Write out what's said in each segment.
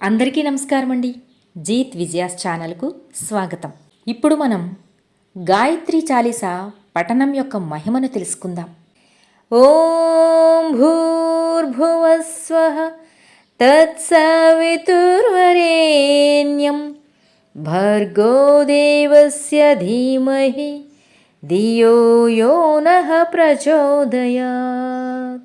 అందరికీ నమస్కారం అండి జీత్ విజయాస్ ఛానల్కు స్వాగతం. ఇప్పుడు మనం గాయత్రి చాలీసా పఠనం యొక్క మహిమను తెలుసుకుందాం. ఓం భూర్భువస్వ తత్సవితుర్వరేణ్యం భర్గో దేవస్య ధీమహి ధియో యో నః ప్రచోదయాత్.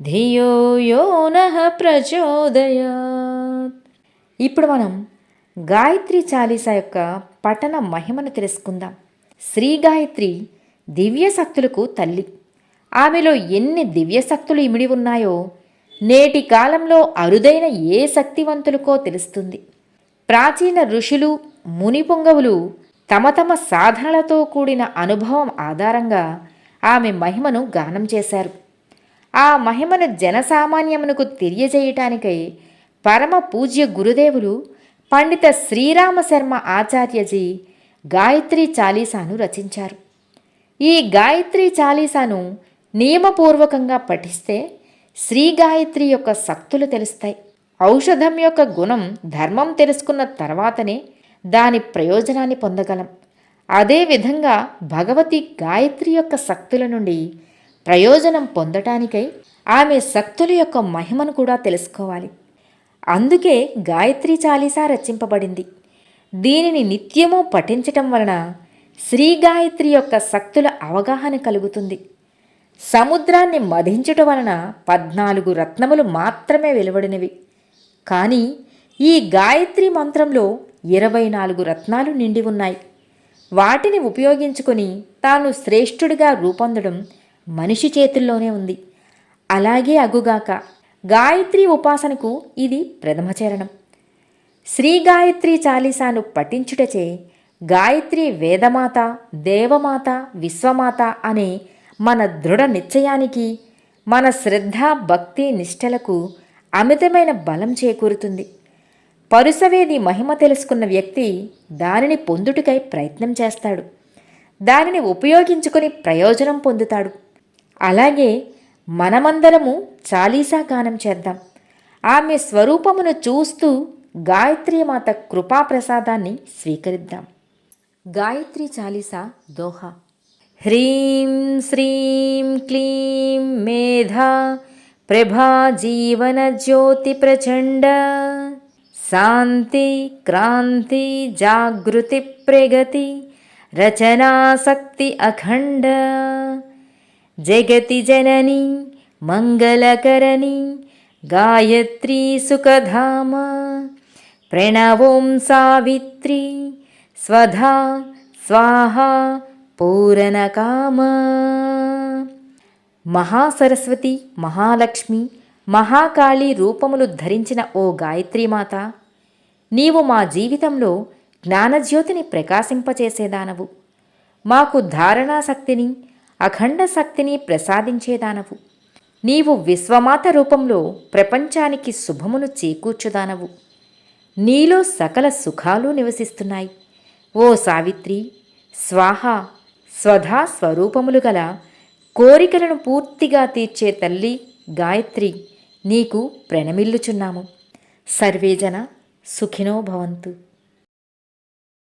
ధియో యోన నః ప్రచోదయాత్ ఇప్పుడు మనం గాయత్రి చాలీస యొక్క పఠన మహిమను తెలుసుకుందాం. శ్రీ గాయత్రి దివ్యశక్తులకు తల్లి. ఆమెలో ఎన్ని దివ్యశక్తులు ఇమిడి ఉన్నాయో నేటి కాలంలో అరుదైన ఏ శక్తివంతులకో తెలుస్తుంది. ప్రాచీన ఋషులు ముని పొంగవులు తమ తమ సాధనలతో కూడిన అనుభవం ఆధారంగా ఆమె మహిమను గానం చేశారు. ఆ మహిమను జనసామాన్యమునకు తెలియజేయటానికై పరమ పూజ్య గురుదేవులు పండిత శ్రీరామ శర్మ ఆచార్యజీ గాయత్రి చాలీసాను రచించారు. ఈ గాయత్రి చాలీసాను నియమపూర్వకంగా పఠిస్తే శ్రీ గాయత్రి యొక్క శక్తులు తెలుస్తాయి. ఔషధం యొక్క గుణం ధర్మం తెలుసుకున్న తర్వాతనే దాని ప్రయోజనాన్ని పొందగలం. అదేవిధంగా భగవతి గాయత్రి యొక్క శక్తుల నుండి ప్రయోజనం పొందటానికై ఆమె శక్తుల యొక్క మహిమను కూడా తెలుసుకోవాలి. అందుకే గాయత్రి చాలీసా రచింపబడింది. దీనిని నిత్యము పఠించటం వలన శ్రీ గాయత్రి యొక్క శక్తుల అవగాహన కలుగుతుంది. సముద్రాన్ని మధించుట వలన పద్నాలుగు రత్నములు మాత్రమే వెలువడినవి. కానీ ఈ గాయత్రి మంత్రంలో ఇరవై నాలుగు రత్నాలు నిండి ఉన్నాయి. వాటిని ఉపయోగించుకొని తాను శ్రేష్ఠుడిగా రూపొందడం మనిషి చేతుల్లోనే ఉంది. అలాగే అగుగాక. గాయత్రి ఉపాసనకు ఇది ప్రథమ చరణం. శ్రీ గాయత్రి చాలీసాను పఠించుటచే గాయత్రి వేదమాత దేవమాత విశ్వమాత అనే మన దృఢ నిశ్చయానికి మన శ్రద్ధ భక్తి నిష్టలకు అమితమైన బలం చేకూరుతుంది. పరుసవేది మహిమ తెలుసుకున్న వ్యక్తి దానిని పొందుటకై ప్రయత్నం చేస్తాడు. దానిని ఉపయోగించుకొని ప్రయోజనం పొందుతాడు. అలాగే మనమందరము చాలీసా గానం చేద్దాం. ఆమె స్వరూపమును చూస్తూ గాయత్రి మాత కృపాప్రసాదాన్ని స్వీకరిద్దాం. గాయత్రి చాలీసా దోహ. హ్రీం శ్రీం క్లీం మేధా ప్రభా జీవన జ్యోతి ప్రచండ. శాంతి క్రాంతి జాగృతి ప్రగతి రచనాశక్తి అఖండ. జగతి జనని మంగళకరణి గాయత్రీ సుఖధామ ప్రణవోం సావిత్రి స్వధా స్వాహ పూరణకామ. మహాసరస్వతి మహాలక్ష్మి మహాకాళి రూపములు ధరించిన ఓ గాయత్రీమాత నీవు మా జీవితంలో జ్ఞానజ్యోతిని ప్రకాశింపచేసేదానవు. మాకు ధారణాశక్తిని అఖండ శక్తిని ప్రసాదించేదానవు. నీవు విశ్వమాత రూపంలో ప్రపంచానికి శుభమును చేకూర్చుదానవు. నీలో సకల సుఖాలు నివసిస్తున్నాయి. ఓ సావిత్రి స్వాహ స్వధా స్వరూపములు గల కోరికలను పూర్తిగా తీర్చే తల్లి గాయత్రి నీకు ప్రణమిల్లుచున్నాము. సర్వేజన సుఖినో భవంతు.